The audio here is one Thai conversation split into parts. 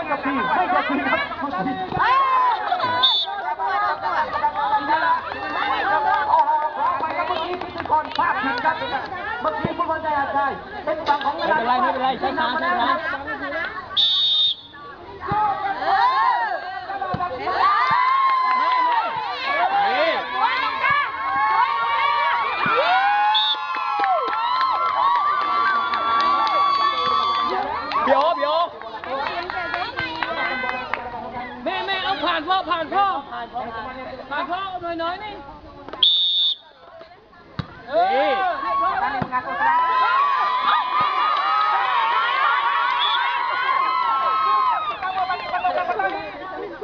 ไม่จบทีไม่จบทีครับโอ้โหขอไปครับเมื่อกี้พิธีกรภาพผิดครับเมื่อกี้ผู้บรรยายใช่เป็นฝั่งของไม่เป็นไรไม่เป็นไรใช้ช้าใช้ช้าม่เอาผ่านพ่อผ่านพ่อผ่านพ่อเอาหน่อยหน่อยนี่เออเรียบร้อยแล้ว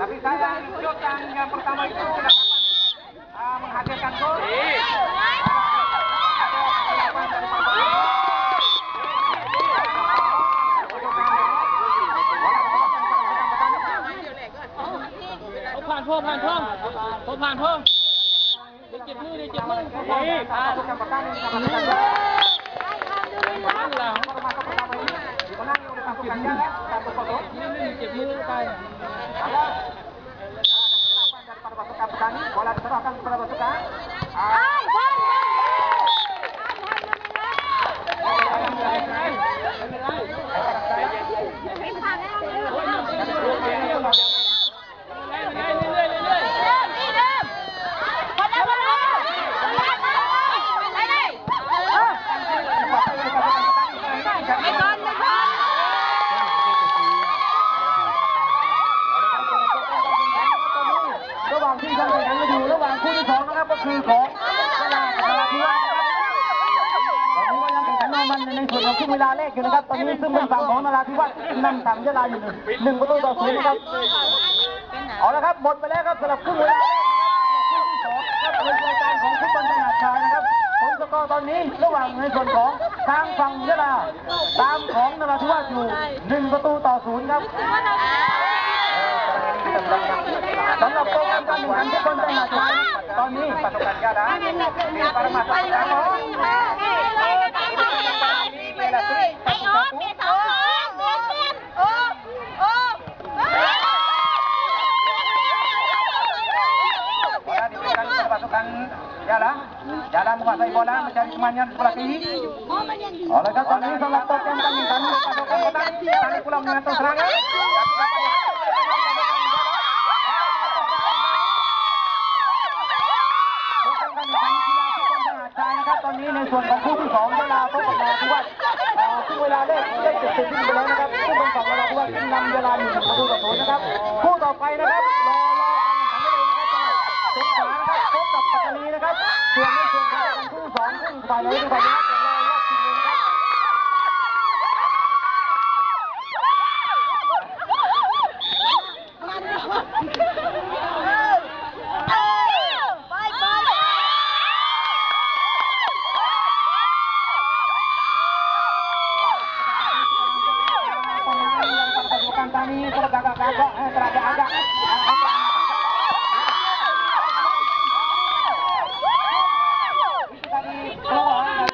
Tapi saya ikutkan yang pertama itu dapat ah, พงผ่านพ่อพ่อผ่านพ่อเดี๋ยวเจ็บมือเดี๋ยวเจ็บมือนี่ผ่าน Yang pertama ini mendapatkan gol. ข้างหลัง Masuk pertama ini dimenangi oleh pasukan Jalan satu kosong. นี่นี่เจ็บมือไป Alas. Ya, ada kesilapan daripada pasukan petani. Bola diserahkan kepada pasukan. Ah, ได้ได้เรื่อยๆเรื่อยางที่การแข่งขันกันอยู่ระหว่างคู่ที่สองนะครับก็คือของเวลากับนราธิวาสนะครับตอนนี้ก็ยังแข่งขันนมันในส่วนของครึ่งเวลาแรกอยู่นะครับตอนนี้ซึ่งเป็นฝั่งของนราธิวาสนำทางยะลาอยู่หนึ่งหนึ่งประตูต่อศูนย์นะครับเอาละครับหมดไปแล้วครับสำหรับครึ่งเวลาแรกนะครับคู่ที่สองครับเป็นรายการของฟุตบอลขนาดชายนะครับผลสกอร์ตอนนี้ระหว่างในส่วนของทางฝั่งยะลาตามของนราธิวาสอยู่หนึ่งประตูต่อศูนย์ครับ Oh ini pasukan garam. Ini para kamu. jalan menguasai bola mencari temannya sebelah kiri oleh karena ini kami pasukan bola kami pulang mengatur serangan นะครับตอนนี้ในส่วนของคู่ที่สองเวลาพบกับนราธิวาสเอ่อซึ่งเวลาแรกได้เสร็จสิ้นไปแล้วนะครับซึ่งเป็นฝั่งนราธิวาสซึ่งนำเวลาอยู่หนึ่งประตูต่อศูนย์นะครับคู่ต่อไปนะครับรอรอการแข่งขันได้เลยนะครับจังสงขลานะครับพบกับปัตตานีนะครับส่วนในส่วนของการคู่สองคู่ฝ่ายไหนเป็นฝ่ายชนะ nih kalau kakak-kakak, eh, teragak-agak.